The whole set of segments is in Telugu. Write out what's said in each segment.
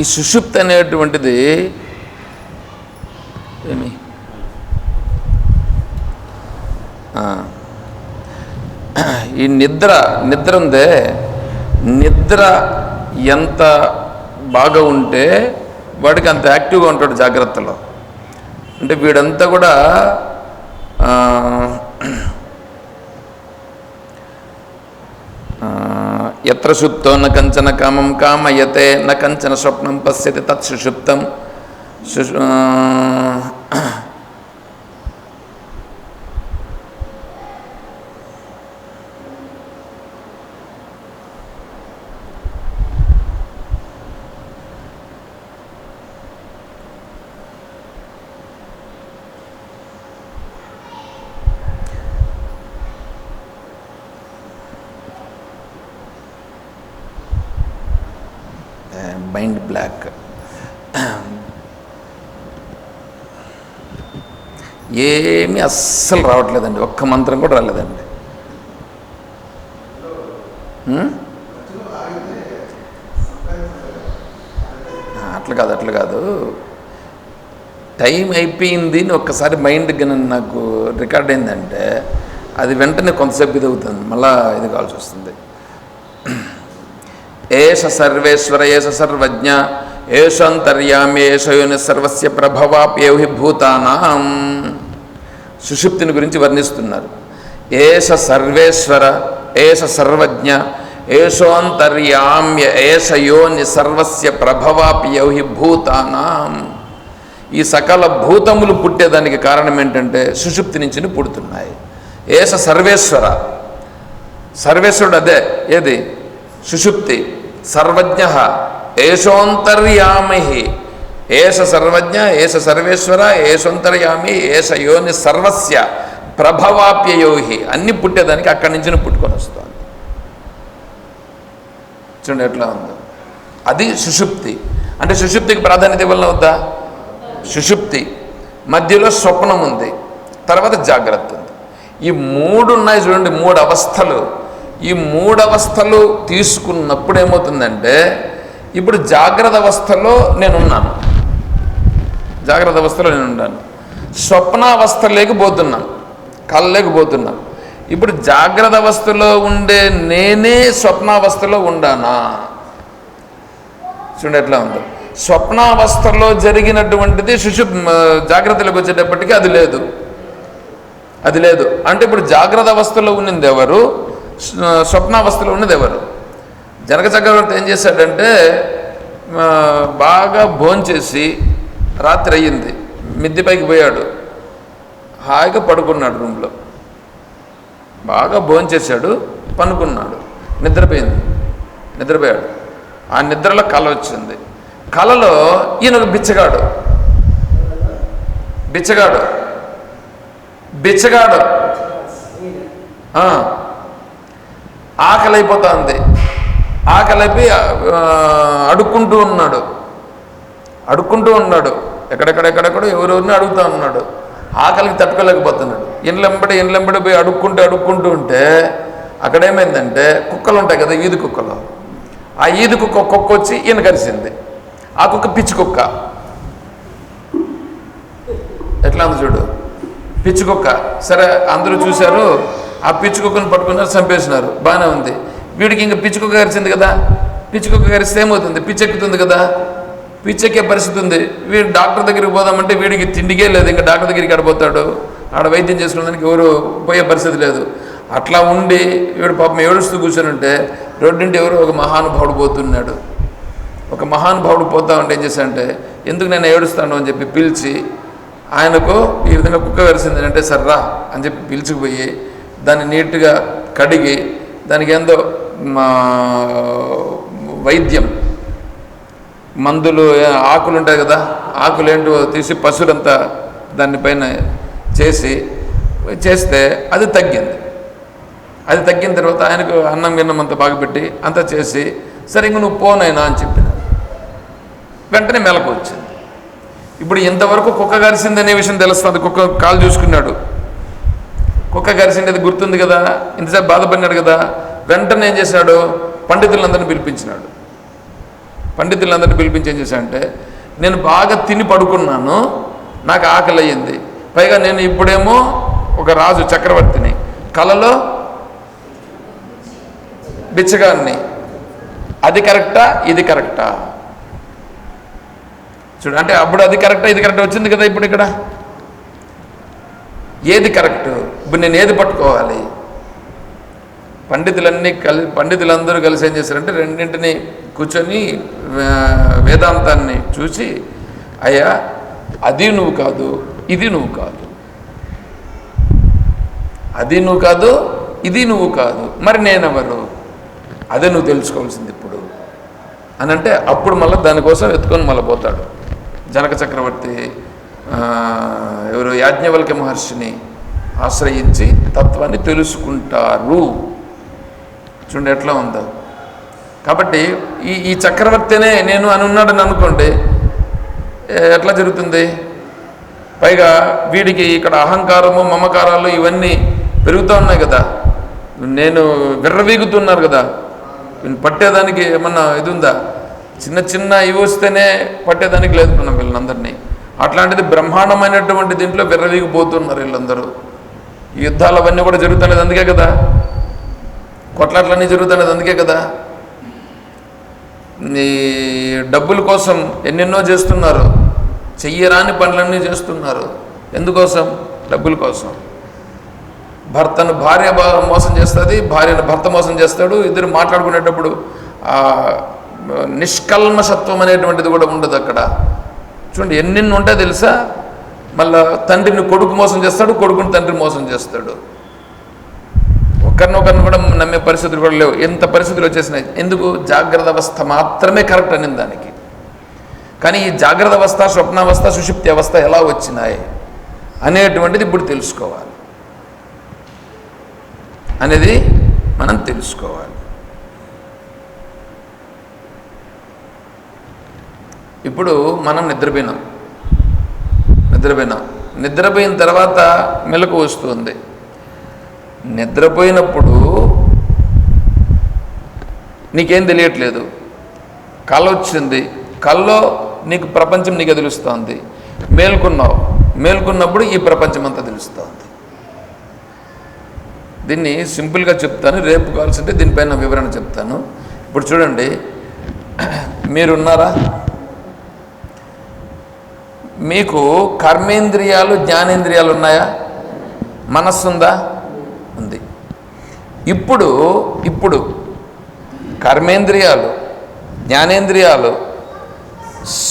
ఈ సుషుప్తి అనేటువంటిది ఏమి? ఈ నిద్ర నిద్ర ఉందే నిద్ర ఎంత బాగా ఉంటే వాడికి అంత యాక్టివ్గా ఉంటాడు జాగ్రత్తలో. అంటే వీడంతా కూడా ఆ, ఆ, ఎత్ర సుప్తో న కంచన కామం కామయతే న కంచన స్వప్నం పశ్యతి తత్ సుషుప్తం. Mind block. ఏమీ అస్సలు రావట్లేదండి. ఒక్క మంత్రం కూడా రాలేదండి. అట్లా కాదు అట్లా కాదు. టైం అయిపోయింది అని ఒక్కసారి మైండ్ నాకు రికార్డ్ అయిందంటే అది వెంటనే కొంతసేపు ఇది అవుతుంది. మళ్ళీ ఇది కావాల్సి వస్తుంది. ఏష సర్వేశ్వర ఏష సర్వజ్ఞ ఏషంతర్యామి ఏషయోని సర్వస్య ప్రభవాప్యేహి భూతానాం. సుషుప్తిని గురించి వర్ణిస్తున్నారు. ఏష సర్వేశ్వర ఏష సర్వజ్ఞ ఏషోంతర్యామ్య ఏషయోని సర్వస్య ప్రభవాప్యౌహి భూతానాం. ఈ సకల భూతములు పుట్టేదానికి కారణం ఏంటంటే సుషుప్తి నుంచి పుడుతున్నాయి. ఏష సర్వేశ్వర. సర్వేశ్వరుడు అదే ఏది? సుషుప్తి. సర్వజ్ఞ ఏషోంతర్యామి ఏష సర్వజ్ఞ ఏష సర్వేశ్వర ఏషోంతర్యామి ఏష యోని సర్వస్య ప్రభవాప్యయోహి. అన్ని పుట్టేదానికి అక్కడి నుంచి పుట్టుకొని వస్తుంది. చూడండి ఎట్లా ఉందో. అది సుషుప్తి. అంటే సుషుప్తికి ప్రాధాన్యత ఇవ్వాలని వద్దా? సుషుప్తి. మధ్యలో స్వప్నం ఉంది తర్వాత జాగ్రత్త ఉంది. ఈ మూడు ఉన్నాయి చూడండి మూడు అవస్థలు. ఈ మూడవస్థలు తీసుకున్నప్పుడు ఏమవుతుందంటే ఇప్పుడు జాగ్రత్త అవస్థలో నేనున్నాను. జాగ్రత్త అవస్థలో నేను స్వప్నావస్థ స్వప్నావస్థలోకి పోతున్నాను. కళ్ళలోకి పోతున్నాను. ఇప్పుడు జాగ్రత్త అవస్థలో ఉండే నేనే స్వప్నావస్థలో ఉండానా? చూడండి ఎట్లా ఉందో. స్వప్నావస్థలో జరిగినటువంటిది శిశు జాగ్రత్తలకు వచ్చేటప్పటికీ అది లేదు. అది లేదు. అంటే ఇప్పుడు జాగ్రత్త అవస్థలో ఉన్నది ఎవరు? స్వప్నావస్థలో ఉన్నది ఎవరు? జనక చక్రవర్తి ఏం చేశాడంటే బాగా భోంచేసి రాత్రి అయ్యింది. మిద్దెపైకి పోయాడు. హాయిగా పడుకున్నాడు రూమ్లో. బాగా భోంచేశాడు పనుకున్నాడు. నిద్రపోయింది. నిద్రపోయాడు. ఆ నిద్రలో కళ వచ్చింది. కళలో ఈయన ఒక బిచ్చగాడు. బిచ్చగాడు. బిచ్చగాడు. ఆకలి అయిపోతుంది ఆకలి అయిపోయి అడుక్కుంటూ ఉన్నాడు. అడుక్కుంటూ ఉన్నాడు. ఎక్కడెక్కడెక్కడెక్కడో ఎవరెవరిని అడుగుతూ ఉన్నాడు. ఆకలికి తట్టుకోలేకపోతున్నాడు. ఇండ్లెంబడి ఇండ్లెంబడి పోయి అడుక్కుంటూ అడుక్కుంటూ ఉంటే అక్కడ ఏమైందంటే కుక్కలు ఉంటాయి కదా ఈది కుక్కలు. ఆ ఈది కుక్క కుక్క వచ్చి ఈయన కలిసింది ఆ కుక్క పిచ్చి కుక్క. ఎట్లా ఉంది చూడు? పిచ్చి కుక్క. సరే అందరూ చూశారు. ఆ పిచ్చుకుక్కను పట్టుకున్నారు చంపేసినారు. బాగానే ఉంది. వీడికి ఇంకా పిచ్చి కుక్క కరిచింది కదా? పిచ్చి కుక్క కరిస్తే ఏమవుతుంది? పిచ్చెక్కుతుంది కదా? పిచ్చెక్కే పరిస్థితి ఉంది. వీడు డాక్టర్ దగ్గరికి పోదామంటే వీడికి తిండికే లేదు. ఇంకా డాక్టర్ దగ్గరికి ఆడిపోతాడు ఆడ వైద్యం చేసుకోవడానికి ఎవరు పోయే పరిస్థితి లేదు. అట్లా ఉండి వీడు పాపం ఏడుస్తూ కూర్చొని ఉంటే రోడ్డింటి ఎవరు ఒక మహానుభావుడు పోతున్నాడు. ఒక మహానుభావుడు పోతా ఉంటే ఏం చేశాడంటే ఎందుకు నేను ఏడుస్తాను? అని చెప్పి పిలిచి ఆయనకు ఈ విధంగా కుక్క కరిసింది అంటే సర్రా అని చెప్పి పిలిచిపోయి దాన్ని నీట్గా కడిగి దానికి ఏందో మా వైద్యం. మందులు ఆకులు ఉంటాయి కదా ఆకులు ఏంటో తీసి పశువులంతా దానిపైన చేసి చేస్తే అది తగ్గింది. అది తగ్గిన తర్వాత ఆయనకు అన్నం గిన్నం అంతా బాగా పెట్టి అంతా చేసి సరే ఇంక నువ్వు పోనైనా అని చెప్పిన వెంటనే మెలకు వచ్చింది. ఇప్పుడు ఇంతవరకు కుక్క కరిసిందనే అనే విషయం తెలుస్తుంది. కుక్క కాలు చూసుకున్నాడు. కుక్క గరిసిండేది గుర్తుంది కదా? ఇంతసేపు బాధపడినాడు కదా? వెంటనే ఏం చేశాడు? పండితులందరినీ పిలిపించినాడు. పండితులందరినీ పిలిపించి ఏం చేశాడంటే నేను బాగా తిని పడుకున్నాను నాకు ఆకలి అయ్యింది పైగా నేను ఇప్పుడేమో ఒక రాజు చక్రవర్తిని కలలో బిచ్చగాన్ని. అది కరెక్టా? ఇది కరెక్టా? చూడు అంటే అప్పుడు అది కరెక్టా? ఇది కరెక్ట్? వచ్చింది కదా ఇప్పుడు ఇక్కడ. ఏది కరెక్ట్? ఇప్పుడు నేను ఏది పట్టుకోవాలి? పండితులన్నీ కలి పండితులందరూ కలిసి ఏం చేశారంటే రెండింటిని కూర్చొని వేదాంతాన్ని చూసి అయ్యా అది నువ్వు కాదు ఇది నువ్వు కాదు. అది నువ్వు కాదు ఇది నువ్వు కాదు మరి నేనెవరు? అదే నువ్వు తెలుసుకోవాల్సింది ఇప్పుడు. అని అంటే అప్పుడు మళ్ళీ దానికోసం ఎత్తుకొని మళ్ళీ పోతాడు. జనక చక్రవర్తి ఎవరు? యాజ్ఞవల్క్య మహర్షిని. ఆశ్రయించి తత్వాన్ని తెలుసుకుంటారు. చూడండి ఎట్లా ఉందో. కాబట్టి ఈ ఈ చక్రవర్తినే నేను అని ఉన్నాడని అనుకోండి ఎట్లా జరుగుతుంది? పైగా వీడికి ఇక్కడ అహంకారము మమకారాలు ఇవన్నీ పెరుగుతూ ఉన్నాయి కదా. నేను విర్రవీగుతున్నారు కదా. పట్టేదానికి ఏమన్నా ఇది ఉందా? చిన్న చిన్న ఇవి వస్తేనే పట్టేదానికి లేదు మనం వీళ్ళందరినీ. అట్లాంటిది బ్రహ్మాండమైనటువంటి దీంట్లో విర్రవీగిపోతున్నారు వీళ్ళందరూ. ఈ యుద్ధాలు అవన్నీ కూడా జరుగుతున్నది అందుకే కదా. కొట్లాట్లన్నీ జరుగుతున్నది అందుకే కదా. నీ డబ్బుల కోసం ఎన్నెన్నో చేస్తున్నారు. చెయ్యరాని పనులన్నీ చేస్తున్నారు. ఎందుకోసం? డబ్బుల కోసం. భర్తను భార్య మోసం చేస్తుంది భార్యను భర్త మోసం చేస్తాడు. ఇద్దరు మాట్లాడుకునేటప్పుడు ఆ అనేటువంటిది కూడా ఉండదు అక్కడ. చూడండి ఎన్నెన్ని ఉంటాయి తెలుసా? మళ్ళా తండ్రిని కొడుకు మోసం చేస్తాడు కొడుకుని తండ్రి మోసం చేస్తాడు. ఒకరినొకరిని కూడా నమ్మే పరిస్థితులు కూడా లేవు. ఎంత పరిస్థితులు వచ్చేసినాయి ఎందుకు? జాగ్రత్త అవస్థ మాత్రమే కరెక్ట్ అనింది దానికి. కానీ ఈ జాగ్రత్త అవస్థ స్వప్నావస్థ సుషుప్తి అవస్థ ఎలా వచ్చినాయి అనేటువంటిది ఇప్పుడు తెలుసుకోవాలి. అనేది మనం తెలుసుకోవాలి. ఇప్పుడు మనం నిద్రపోయినాం. నిద్రపోయినాం. నిద్రపోయిన తర్వాత మెలకు వస్తుంది. నిద్రపోయినప్పుడు నీకేం తెలియట్లేదు. కళ వచ్చింది కల్లో నీకు ప్రపంచం నీకు తెలుస్తుంది. మేల్కొన్నావు. మేల్కొన్నప్పుడు ఈ ప్రపంచం అంతా తెలుస్తుంది. దీన్ని సింపుల్గా చెప్తాను. రేపు కావాల్సింటే దీనిపైన వివరణ చెప్తాను. ఇప్పుడు చూడండి. మీరున్నారా మీకు కర్మేంద్రియాలు జ్ఞానేంద్రియాలు ఉన్నాయా? మనస్సు ఉందా. ఉంది ఇప్పుడు ఇప్పుడు కర్మేంద్రియాలు జ్ఞానేంద్రియాలు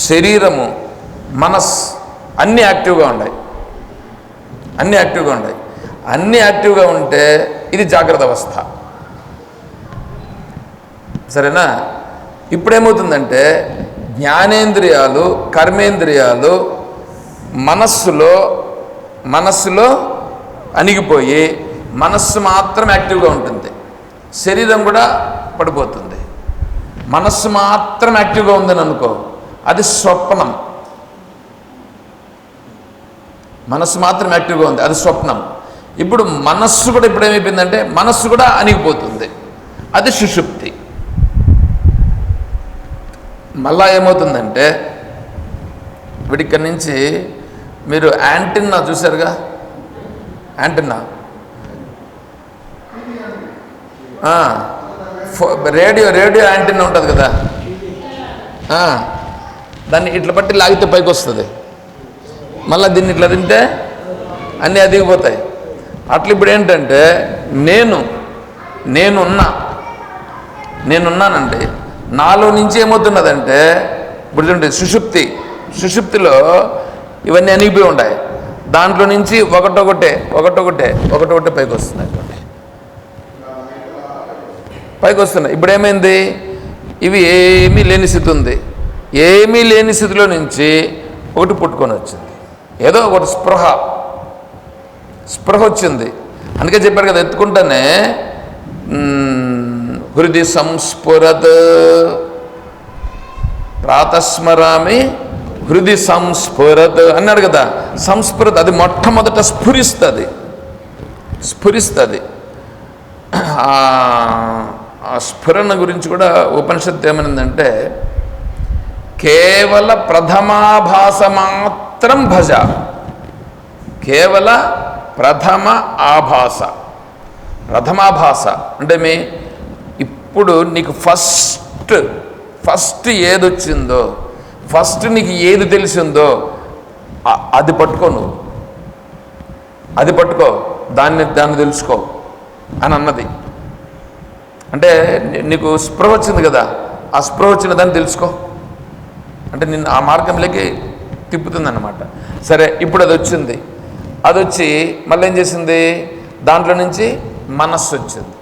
శరీరము మనస్ అన్నీ యాక్టివ్గా ఉన్నాయి అన్నీ యాక్టివ్గా ఉన్నాయి అన్నీ యాక్టివ్గా ఉంటే ఇది జాగ్రత్త అవస్థ. సరేనా? ఇప్పుడేమవుతుందంటే జ్ఞానేంద్రియాలు కర్మేంద్రియాలు మనస్సులో మనస్సులో అణిగిపోయి మనస్సు మాత్రం యాక్టివ్గా ఉంటుంది. శరీరం కూడా పడిపోతుంది. మనస్సు మాత్రం యాక్టివ్గా ఉందని అనుకో అది స్వప్నం. మనస్సు మాత్రం యాక్టివ్గా ఉంది అది స్వప్నం. ఇప్పుడు మనస్సు కూడా ఇప్పుడు ఏమైపోయిందంటే మనస్సు కూడా అణిగిపోతుంది. అది సుషుప్తి. మళ్ళా ఏమవుతుందంటే వీడిక్కడి నుంచి మీరు యాంటిన్నా చూసారుగా యాంటిన్నా? రేడియో రేడియో యాంటిన్నా ఉంటుంది కదా? దాన్ని ఇట్లా పట్టి లాగితే పైకి వస్తుంది మళ్ళీ దీన్ని ఇట్లా తింటే అన్నీ అదిగిపోతాయి. అట్లా ఇప్పుడు ఏంటంటే నేను నేనున్నా నేనున్నానండి నాలో నుంచి ఏమవుతున్నదంటే ఇప్పుడు చూడండి సుషుప్తి సుషుప్తిలో ఇవన్నీ అణిగిపోయి ఉన్నాయి దాంట్లో నుంచి ఒకటొకటే ఒకటొకటే ఒకటొకటే పైకి వస్తున్నాయి. పైకి వస్తున్నాయి. ఇప్పుడు ఏమైంది? ఇవి ఏమీ లేని స్థితి ఉంది. ఏమీ లేని స్థితిలో నుంచి ఒకటి పుట్టుకొని వచ్చింది. ఏదో ఒకటి స్పృహ. స్పృహ వచ్చింది. అందుకే చెప్పారు కదా ఎత్తుకుంటానే హృది సంస్ఫురత్. ప్రాతస్మరామి హృది సంస్ఫురత్ అన్నాడు కదా. సంస్ఫురత్ అది మొట్టమొదట స్ఫురిస్తుంది. స్ఫురిస్తుంది. ఆ స్ఫురణ గురించి కూడా ఉపనిషత్తు ఏమనిందంటే కేవల ప్రథమాభాస మాత్రం భజ. కేవల ప్రథమ ఆభాస. ప్రథమాభాస అంటే మీ ఇప్పుడు నీకు ఫస్ట్ ఫస్ట్ ఏది వచ్చిందో ఫస్ట్ నీకు ఏది తెలిసిందో అది పట్టుకో నువ్వు. అది పట్టుకో. దాన్ని దాన్ని తెలుసుకో అని అన్నది. అంటే నీకు స్పృహ వచ్చింది కదా ఆ స్పృహ వచ్చిన దాన్ని తెలుసుకో. అంటే నిన్ను ఆ మార్గంలోకి తిప్పుతుంది అన్నమాట సరే ఇప్పుడు అది వచ్చింది. అది వచ్చి మళ్ళీ ఏం చేసింది? దాంట్లో నుంచి మనస్సు వచ్చింది.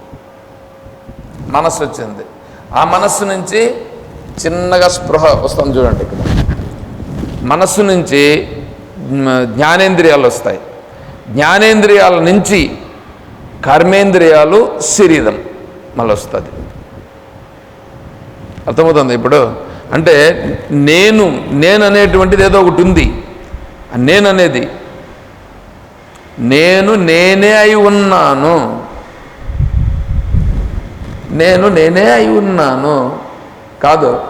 మనస్సు వచ్చింది. ఆ మనస్సు నుంచి చిన్నగా స్పృహ వస్తుంది చూడండి ఇక్కడ. మనస్సు నుంచి జ్ఞానేంద్రియాలు వస్తాయి. జ్ఞానేంద్రియాల నుంచి కర్మేంద్రియాలు శరీరం మళ్ళీ వస్తుంది. అర్థమవుతుంది ఇప్పుడు? అంటే నేను నేను అనేటువంటిది ఏదో ఒకటి ఉంది. నేననేది నేను అనేది నేను నేనే అయి ఉన్నాను. నేను నేనే అయి ఉన్నాను. కాదు.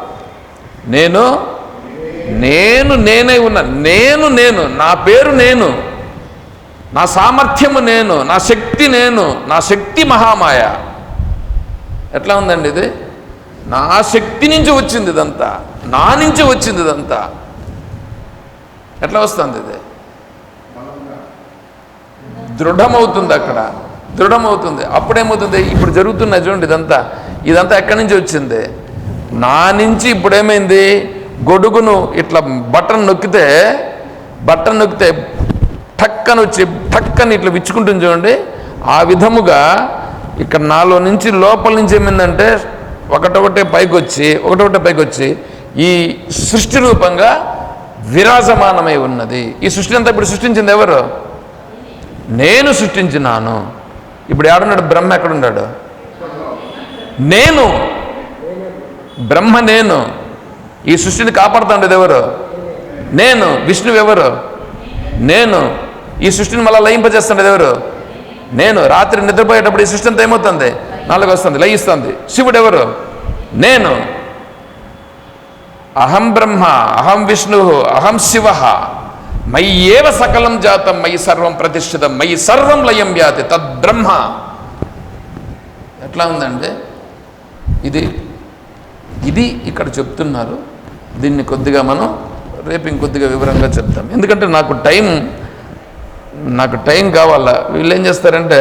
నేను నేను నేనే ఉన్నా. నేను నేను. నా పేరు నేను. నా సామర్థ్యము నేను. నా శక్తి నేను. నా శక్తి మహామాయ. ఎట్లా ఉందండి ఇది? నా శక్తి నుంచి వచ్చింది ఇదంతా. నా నుంచి వచ్చింది ఇదంతా. ఎట్లా వస్తుంది ఇది? దృఢమవుతుంది అక్కడ. దృఢమవుతుంది. అప్పుడేమవుతుంది? ఇప్పుడు జరుగుతున్న చూడండి ఇదంతా. ఇదంతా ఎక్కడి నుంచి వచ్చింది? నా నుంచి ఇప్పుడేమైంది? గొడుగును ఇట్లా బటన్ నొక్కితే బటన్ నొక్కితే టక్కని వచ్చి టక్కని ఇట్లా విచ్చుకుంటుంది చూడండి. ఆ విధముగా ఇక్కడ నాలో నుంచి లోపల నుంచి ఏమైందంటే ఒకటొకటే పైకి వచ్చి ఒకటొకటే పైకి వచ్చి ఈ సృష్టి రూపంగా విరాజమానమై ఉన్నది. ఈ సృష్టి అంతా ఇప్పుడు సృష్టించింది ఎవరు? నేను సృష్టించినాను. ఇప్పుడు ఏడున్నాడు? బ్రహ్మ ఎక్కడున్నాడు? నేను. బ్రహ్మ నేను. ఈ సృష్టిని కాపాడుతాండేది ఎవరు? నేను. విష్ణువు ఎవరు నేను. ఈ సృష్టిని మళ్ళీ లయింపజేస్తుండేది ఎవరు? నేను. రాత్రి నిద్రపోయేటప్పుడు ఈ సృష్టి అంతా ఏమవుతుంది? నాలుగు వస్తుంది లయిస్తుంది. శివుడు ఎవరు నేను. అహం బ్రహ్మ అహం విష్ణు అహం శివ. మయి ఏవ సకలం జాతం మయి సర్వం ప్రతిష్ఠితం మయి సర్వం లయం వ్యాతి తద్బ్రహ్మ. ఎట్లా ఉందండి ఇది ఇది ఇక్కడ చెప్తున్నారు. దీన్ని కొద్దిగా మనం రేపు ఇంకొద్దిగా వివరంగా చెప్తాం. ఎందుకంటే నాకు టైం నాకు టైం కావాలా? వీళ్ళు ఏం చేస్తారంటే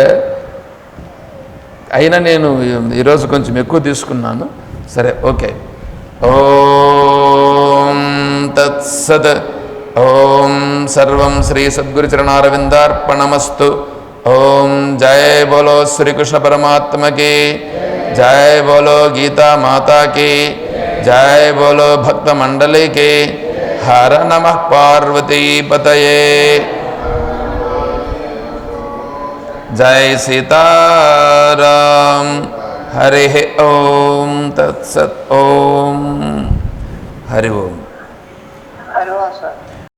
అయినా నేను ఈరోజు కొంచెం ఎక్కువ తీసుకున్నాను. సరే ఓకే. ఓం తత్సత్. ఓం సర్వం శ్రీ సద్గురు చరణారవిందార్పణమస్తు ఓం జయ బోలో శ్రీకృష్ణ పరమాత్మకి. జయ బోలో గీతా మాతాకి జయ బోలో భక్త మండలికి హర నమ పార్వతీపతయే జై సీతారాం హరి ఓం తత్సత్ ఓం హరి ఓం